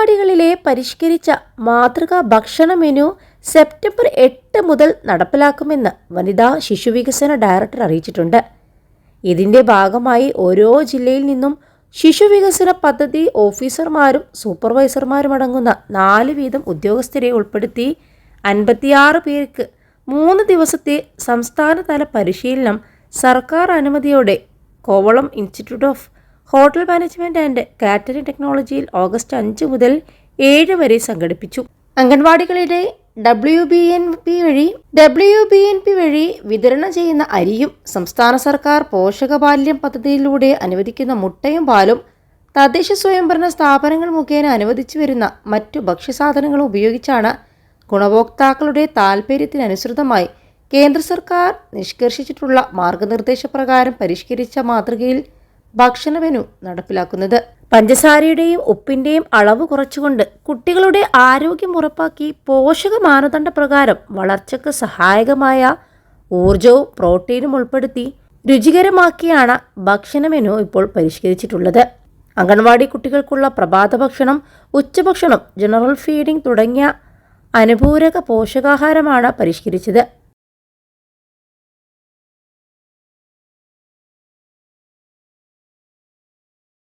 അംഗൻവാടികളിലെ പരിഷ്കരിച്ച മാതൃകാ ഭക്ഷണ മെനു സെപ്റ്റംബർ എട്ട് മുതൽ നടപ്പിലാക്കുമെന്ന് വനിതാ ശിശുവികസന ഡയറക്ടർ അറിയിച്ചിട്ടുണ്ട്. ഇതിന്റെ ഭാഗമായി ഓരോ ജില്ലയിൽ നിന്നും ശിശുവികസന പദ്ധതി ഓഫീസർമാരും സൂപ്പർവൈസർമാരും അടങ്ങുന്ന നാല് വീതം ഉദ്യോഗസ്ഥരെ ഉൾപ്പെടുത്തി അൻപത്തിയാറ് പേർക്ക് മൂന്ന് ദിവസത്തെ സംസ്ഥാനതല പരിശീലനം സർക്കാർ അനുമതിയോടെ Kovalam Institute of Hotel Management and Catering ടെക്നോളജിയിൽ ഓഗസ്റ്റ് അഞ്ച് മുതൽ ഏഴ് വരെ സംഘടിപ്പിച്ചു. അംഗൻവാടികളിലെ ഡബ്ല്യു ബി എൻ പി വഴി ഡബ്ല്യു ബി എൻ പി വഴി വിതരണം ചെയ്യുന്ന അരിയും സംസ്ഥാന സർക്കാർ പോഷകബാല്യം പദ്ധതിയിലൂടെ അനുവദിക്കുന്ന മുട്ടയും പാലും തദ്ദേശ സ്വയംഭരണ സ്ഥാപനങ്ങൾ മുഖേന അനുവദിച്ചു വരുന്ന മറ്റു ഭക്ഷ്യസാധനങ്ങളും ഉപയോഗിച്ചാണ് ഗുണഭോക്താക്കളുടെ താൽപ്പര്യത്തിനനുസൃതമായി കേന്ദ്ര സർക്കാർ നിഷ്കർഷിച്ചിട്ടുള്ള മാർഗനിർദ്ദേശപ്രകാരം പരിഷ്കരിച്ച മാതൃകയിൽ ഭക്ഷണ മെനു നടപ്പിലാക്കുന്നത്. പഞ്ചസാരയുടെയും ഉപ്പിന്റെയും അളവ് കുറച്ചുകൊണ്ട് കുട്ടികളുടെ ആരോഗ്യം ഉറപ്പാക്കി പോഷക മാനദണ്ഡ പ്രകാരം വളർച്ചയ്ക്ക് സഹായകമായ ഊർജവും പ്രോട്ടീനും ഉൾപ്പെടുത്തി രുചികരമാക്കിയാണ് ഭക്ഷണ മെനു ഇപ്പോൾ പരിഷ്കരിച്ചിട്ടുള്ളത്. അംഗൻവാടി കുട്ടികൾക്കുള്ള പ്രഭാത ഭക്ഷണം ഉച്ചഭക്ഷണം ജനറൽ ഫീഡിംഗ് തുടങ്ങിയ അനുപൂരക പോഷകാഹാരമാണ് പരിഷ്കരിച്ചത്.